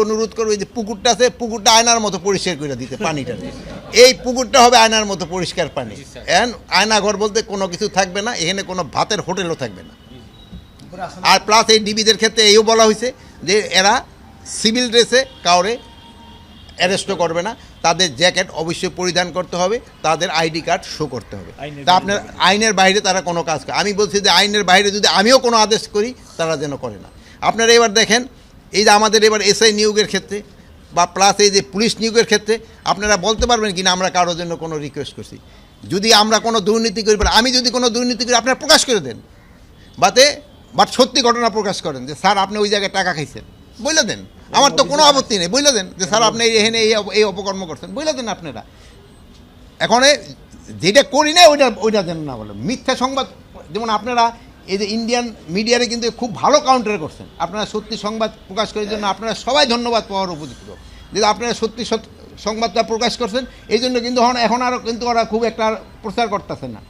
অনুরোধ করব যে পুকুরটা আছে পুকুরটা আয়নার মতো পরিষ্কার করে দিতে পানিটা এই পুকুরটা হবে আয়নার মতো পরিষ্কার পানি। এখন আয়নাঘর বলতে কোনো কিছু থাকবে না এখানে কোনো ভাতের হোটেলও থাকবে না। আর প্লাস এই ডিবিদের ক্ষেত্রে এইও বলা হয়েছে যে এরা সিভিল ড্রেসে কাউরে অ্যারেস্টও করবে না তাদের জ্যাকেট অবশ্যই পরিধান করতে হবে তাদের আইডি কার্ড শো করতে হবে। তা আপনার আইনের বাইরে তারা কোনো কাজ করে আমি বলছি যে আইনের বাইরে যদি আমিও কোনো আদেশ করি তারা যেন করে না। আপনারা এবার দেখেন এই যে আমাদের এবার এসআই নিয়োগের ক্ষেত্রে বা প্লাস এই যে পুলিশ নিয়োগের ক্ষেত্রে, আপনারা বলতে পারবেন কিনা আমরা কারোর জন্য কোনো রিকোয়েস্ট করছি। যদি আমরা কোনো দুর্নীতি করি আমি যদি কোনো দুর্নীতি করি, আপনারা প্রকাশ করে দেন। বাতে বাট সত্যি ঘটনা প্রকাশ করেন যে, স্যার, আপনি ওই জায়গায় টাকা খাইছেন। বলে দেন। আমার তো কোনো আপত্তি নেই বলে দেন যে, স্যার, আপনি এখানে এই অপ- এই অপকর্ম করছেন। বলে দেন আপনারা। এখন যেটা করি না, ওইটা ওইটা যেন না বলে। মিথ্যা সংবাদ, যেমন আপনারা এই যে ইন্ডিয়ান মিডিয়ারে কিন্তু খুব ভালো কাউন্টার করছেন। আপনারা সত্যি সংবাদ প্রকাশ করার জন্য আপনারা সবাই ধন্যবাদ পাওয়ার উপযুক্ত। যে আপনারা সত্যি সংবাদটা প্রকাশ করছেন, এই জন্য কিন্তু এখন আরও কিন্তু ওরা খুব একটা প্রচার করতেছে না।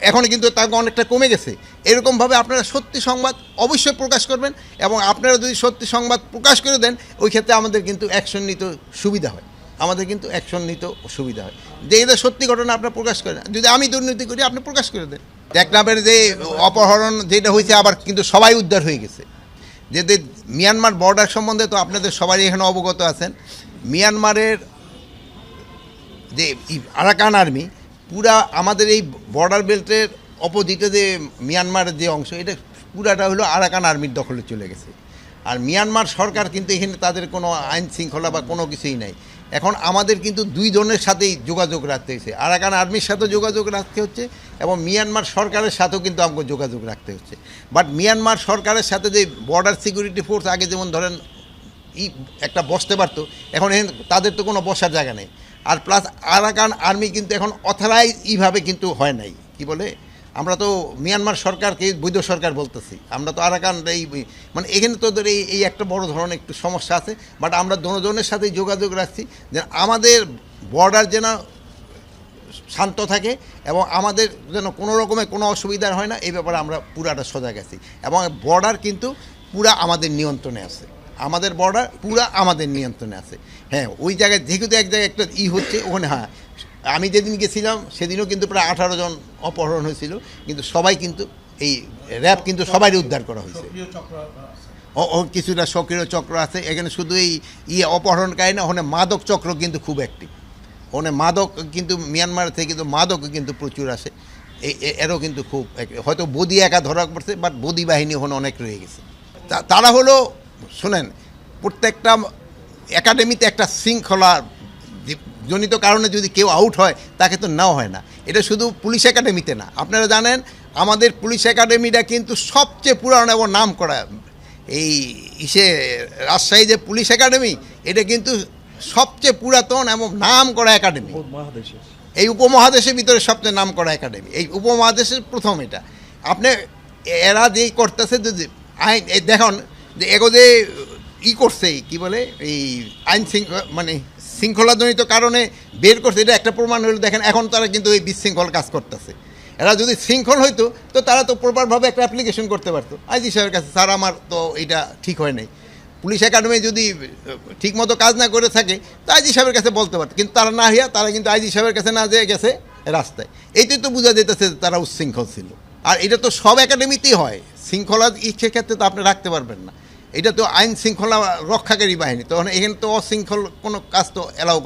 এখন কিন্তু তাকে অনেকটা কমে গেছে। এরকমভাবে আপনারা সত্যি সংবাদ অবশ্যই প্রকাশ করবেন এবং আপনারা যদি সত্যি সংবাদ প্রকাশ করে দেন, ওই ক্ষেত্রে আমাদের কিন্তু অ্যাকশন নিতে সুবিধা হয়। আমাদের কিন্তু অ্যাকশন নিতে সুবিধা হয়। যে এটা সত্যি ঘটনা আপনারা প্রকাশ করেন। যদি আমি দুর্নীতি করি, আপনি প্রকাশ করে দেন। টেকনাফের যে অপহরণ যেটা হয়েছে, আবার কিন্তু সবাই উদ্ধার হয়ে গেছে। যে মিয়ানমার বর্ডার সম্বন্ধে তো আপনাদের সবাই এখানে অবগত আছেন। মিয়ানমারের যে আরাকান আর্মি, পুরা আমাদের এই বর্ডার বেল্টের অপোজিটে যে মিয়ানমারের যে অংশ, এটা পুরাটা হলো আরাকান আর্মির দখলে চলে গেছে। আর মিয়ানমার সরকার কিন্তু এখানে তাদের কোনো আইন শৃঙ্খলা বা কোনো কিছুই নাই। এখন আমাদের কিন্তু দুই জনের সাথেই যোগাযোগ রাখতে হচ্ছে আরাকান আর্মির সাথেও যোগাযোগ রাখতে হচ্ছে এবং মিয়ানমার সরকারের সাথেও কিন্তু আমাকে যোগাযোগ রাখতে হচ্ছে। বাট মিয়ানমার সরকারের সাথে যে বর্ডার সিকিউরিটি ফোর্স আগে যেমন ধরেন ই একটা বসতে পারতো, এখন এখানে তাদের তো কোনো বসার জায়গা নেই। আর প্লাস আরাকান আর্মি কিন্তু এখন অথরাইজ এইভাবে কিন্তু হয় নাই। কি বলে? আমরা তো মিয়ানমার সরকারকে বৈধ সরকার বলতেছি। আমরা তো আরাকান এই মানে এখানে তো ওদের এই এই একটা বড় ধরনের একটু সমস্যা আছে বাট আমরা দনজনের সাথেই যোগাযোগ রাখছি যে আমাদের বর্ডার যেন শান্ত থাকে এবং আমাদের যেন কোনো রকমের কোনো অসুবিধার হয় না, এই ব্যাপারে আমরা পুরাটা সজাগ আছি। এবং বর্ডার কিন্তু পুরা আমাদের নিয়ন্ত্রণে আছে। আমাদের বর্ডার পুরা আমাদের নিয়ন্ত্রণে আছে। হ্যাঁ ওই জায়গায় যেহেতু এক জায়গায় একটা ই হচ্ছে, ওখানে হ্যাঁ আমি যেদিন গেছিলাম সেদিনও কিন্তু প্রায় আঠারো জন অপহরণ হয়েছিল কিন্তু সবাই কিন্তু এই র্যাব কিন্তু সবাই উদ্ধার করা হয়েছে। ও ও কিছুটা সক্রিয় চক্র আছে এখানে শুধু এই ইয়ে অপহরণকারী না ওখানে মাদক চক্র কিন্তু খুব অ্যাক্টিভ ওখানে মাদক কিন্তু মিয়ানমার থেকে কিন্তু মাদক কিন্তু প্রচুর আসে। এরও কিন্তু খুব হয়তো বদি একা ধরা পড়ছে বাট বদি বাহিনী ওখানে অনেক রয়ে গেছে। তা- তারা হলো শোনেন প্রত্যেকটা একাডেমিতে একটা শৃঙ্খলা জনিত কারণে যদি কেউ আউট হয় তাকে তো নেওয়া হয় না। এটা শুধু পুলিশ একাডেমিতে না। আপনারা জানেন আমাদের পুলিশ একাডেমিটা কিন্তু সবচেয়ে পুরানো এবং নাম করা এই ইসে রাজশাহী যে পুলিশ একাডেমি এটা কিন্তু সবচেয়ে পুরাতন এবং নাম করা একাডেমি এই উপমহাদেশের ভিতরে সবচেয়ে নাম করা একাডেমি। এই উপমহাদেশের প্রথম এটা। আপনি এরা যেই করতেছে যে যে আইন দেখুন যে এগো যে ই করছে কি বলে এই আইন শৃঙ্খলা মানে শৃঙ্খলাজনিত কারণে বের করছে, এটা একটা প্রমাণ হলো, দেখেন এখন তারা কিন্তু এই বিশৃঙ্খল কাজ করতেছে। এরা যদি শৃঙ্খল হইতো, তো তারা তো প্রপারভাবে একটা অ্যাপ্লিকেশন করতে পারতো। আইজি সাহেবের কাছে, স্যার, আমার তো এটা ঠিক হয় নাই। পুলিশ একাডেমি যদি ঠিকমতো কাজ না করে থাকে, তো আইজি সাহেবের কাছে বলতে পারত। কিন্তু তারা না হইয়া তারা কিন্তু আইজি সাহেবের কাছে না যেয়ে গেছে রাস্তায়। এইটাই তো বোঝা যেতেছে যে তারা উচ্ছৃঙ্খল ছিল। আর এটা তো সব একাডেমিতেই হয়। শৃঙ্খলা ইচ্ছে ক্ষেত্রে তো আপনি রাখতে পারবেন না। এটা তো আইন শৃঙ্খলা রক্ষাকারী বাহিনী তখন এখানে তো অশৃঙ্খল কোনো কাজ তো অ্যালাউ